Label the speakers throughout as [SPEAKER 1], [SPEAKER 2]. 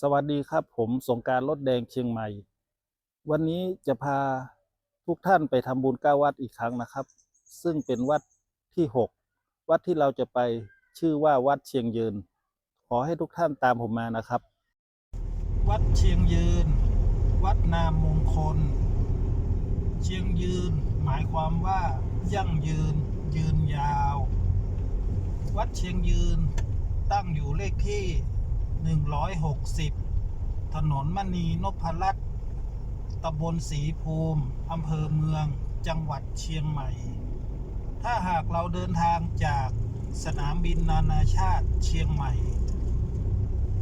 [SPEAKER 1] สวัสดีครับผมสงการรถแดงเชียงใหม่ วันนี้จะพาทุกท่านไปทำบุญเก้าวัดอีกครั้งนะครับ ซึ่งเป็นวัดที่หกวัดที่เราจะไปชื่อว่าวัดเชียงยืน ขอให้ทุกท่านตามผมมานะครับ วัดเชียงยืน วัดนามมงคล เชียงยืน หมายความว่า ยั่งยืน ยืนยาว วัดเชียงยืนตั้งอยู่เลขที่ 160 ถนนมณีนพรัตน์ตำบลศรีภูมิอำเภอเมือง จังหวัดเชียงใหม่ ถ้าหากเราเดินทางจากสนามบินนานาชาติเชียงใหม่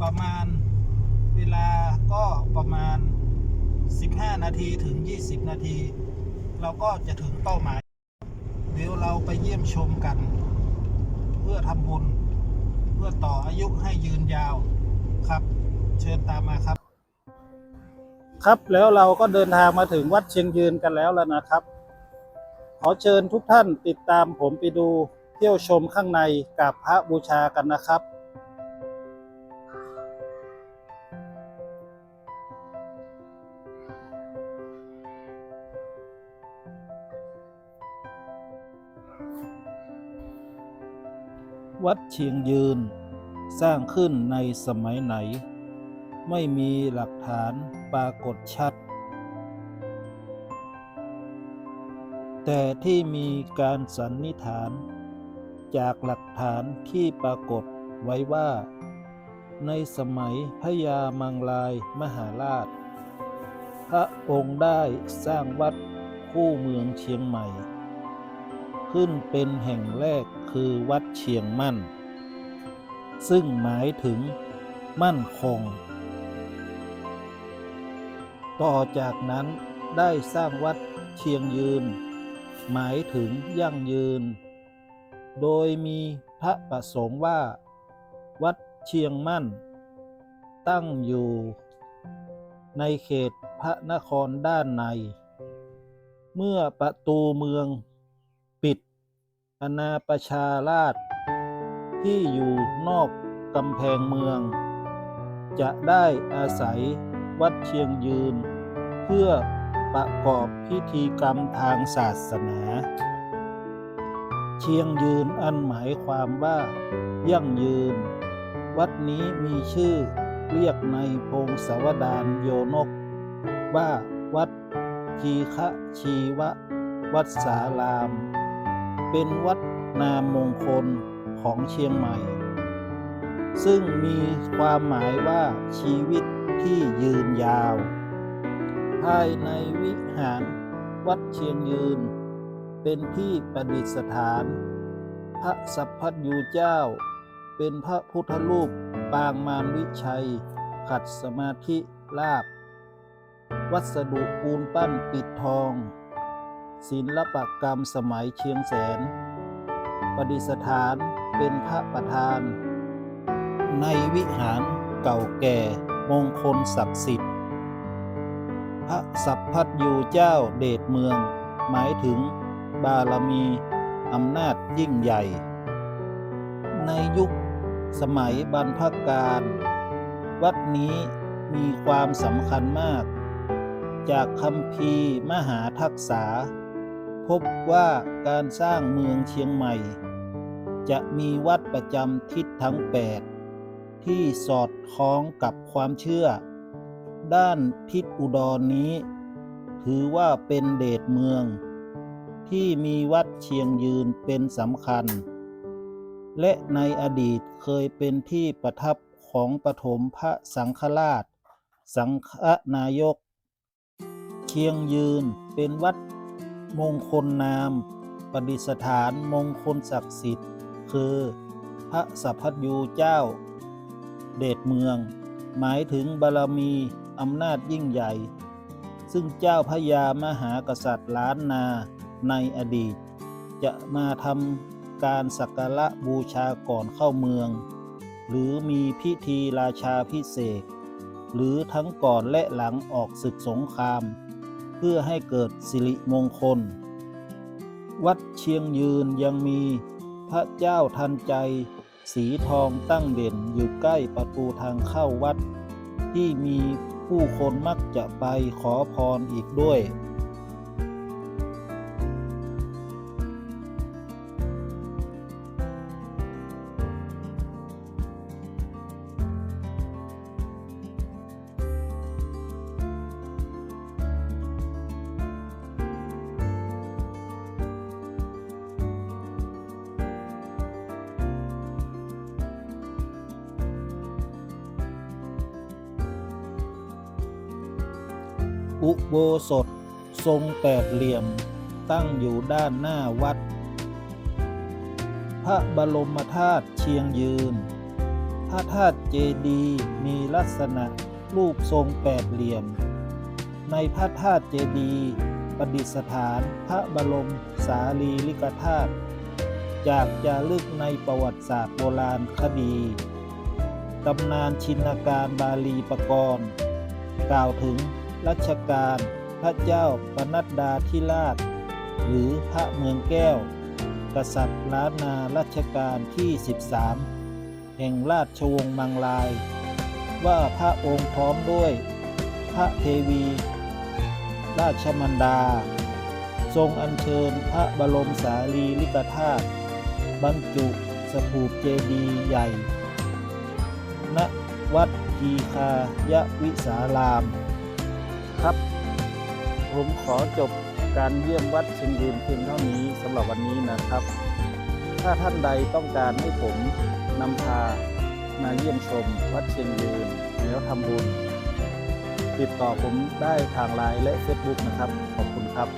[SPEAKER 1] ประมาณเวลาก็ประมาณ 15 นาทีถึง 20 นาที เราก็จะถึงเป้าหมาย เดี๋ยวเราไปเยี่ยมชมกัน เพื่อทำบุญ เพื่อต่ออายุให้ยืนยาว ครับ เชิญตามมาครับ ครับแล้วเราก็เดินทางมาถึงวัดเชียงยืนกันแล้วแล้วนะครับ ขอเชิญทุกท่านติดตามผมไปดูเที่ยวชมข้างในกับพระบูชากันนะครับวัดเชียงยืน สร้างขึ้นในสมัยไหน ไม่มีหลักฐานปรากฏชัด แต่ที่มีการสันนิษฐาน จากหลักฐานที่ปรากฏไว้ว่า ในสมัยพญามังลายมหาราช พระองค์ได้สร้างวัดคู่เมืองเชียงใหม่ ขึ้นเป็นแห่งแรกคือวัดเชียงมั่น ซึ่งหมายถึงมั่นคง ต่อจากนั้นได้สร้างวัดเชียงยืน หมายถึงยั่งยืน โดยมีพระประสงค์ว่า วัดเชียงมั่น ตั้งอยู่ในเขตพระนครด้านใน เมื่อประตูเมืองปิด อนาประชาราช ที่อยู่นอกกำแพงเมือง จะได้อาศัยวัดเชียงยืน เพื่อประกอบพิธีกรรมทางศาสนา เชียงยืนอันหมายความว่ายั่งยืน วัดนี้มีชื่อเรียกในพงศาวดารโยนก ว่าวัดทีฆะชีวะ วัดสาราม เป็นวัดนามมงคล ของเชียงใหม่ ซึ่งมีความหมายว่าชีวิตที่ยืนยาว ภายในวิหารวัดเชียงยืน เป็นที่ประดิษฐาน พระสัพพัทยูเจ้า เป็นพระพุทธรูปปางมารวิชัย ขัดสมาธิลาบ วัสดุปูนปั้นปิดทอง ศิลปกรรมสมัยเชียงแสน ประดิษฐาน เป็นพระประธาน ในวิหารเก่าแก่มงคลศักดิ์สิทธิ์ พระสัพพัทยูเจ้าเดชเมือง หมายถึงบารมีอำนาจยิ่งใหญ่ ในยุคสมัยบรรพกาลวัดนี้มีความสำคัญมาก จากคำพีมหาทักษา พบว่าการสร้างเมืองเชียงใหม่ จะมีวัดประจำทิศทั้ง 8 ที่สอดคล้องกับความเชื่อ ด้านทิศอุดรนนี้ ถือว่าเป็นเดชเมือง ที่มีวัดเชียงยืนเป็นสำคัญ และในอดีตเคยเป็นที่ประทับของปฐมพระสังฆราช สังฆนายก เชียงยืนเป็นวัดมงคลนามประดิษฐานมงคลศักดิ์สิทธิ์ คือ พระสัพพัทยูเจ้า เดชเมือง หมายถึงบารมีอำนาจยิ่งใหญ่ ซึ่งเจ้าพระยามหากษัตริย์ล้านนาในอดีต จะมาทำการสักการะบูชาก่อนเข้าเมือง หรือมีพิธีราชาพิเศษ หรือทั้งก่อนและหลังออกศึกสงคราม เพื่อให้เกิดสิริมงคลวัดเชียงยืนยังมี พระเจ้าทันใจ สีทองตั้งเด่นอยู่ใกล้ประตูทางเข้าวัด ที่มีผู้คนมักจะไปขอพรอีกด้วย อุโบสถ ทรงแปดเหลี่ยม ตั้งอยู่ด้านหน้าวัด พระบรมธาตุเชียงยืน พระธาตุเจดีมีลักษณะรูปทรงแปดเหลี่ยม ในพระธาตุเจดีประดิษฐานพระบรมสารีริกธาตุจากจารึกในประวัติศาสตร์โบราณคดีตำนานชินการบาลีปกรณ์ กล่าวถึง รัชกาลพระเจ้าปนัดดาธิราช หรือพระเมืองแก้ว กษัตริย์ล้านนารัชกาลที่ 13 แห่งราชวงศ์มังลาย ว่าพระองค์พร้อมด้วย พระเทวี ราชมันดา ทรงอัญเชิญพระบรมสารีริกธาตุบรรจุสถูปเจดีย์ใหญ่ ณ วัดทีคายวิสาราม ครับ ผมขอจบการเยี่ยมวัดเชียงยืนเพียงเท่านี้สำหรับวันนี้นะครับ ถ้าท่านใดต้องการให้ผมนำพามาเยี่ยมชมวัดเชียงยืนแล้วทำบุญ ติดต่อผมได้ทางไลน์และเฟซบุ๊กนะครับ ขอบคุณครับ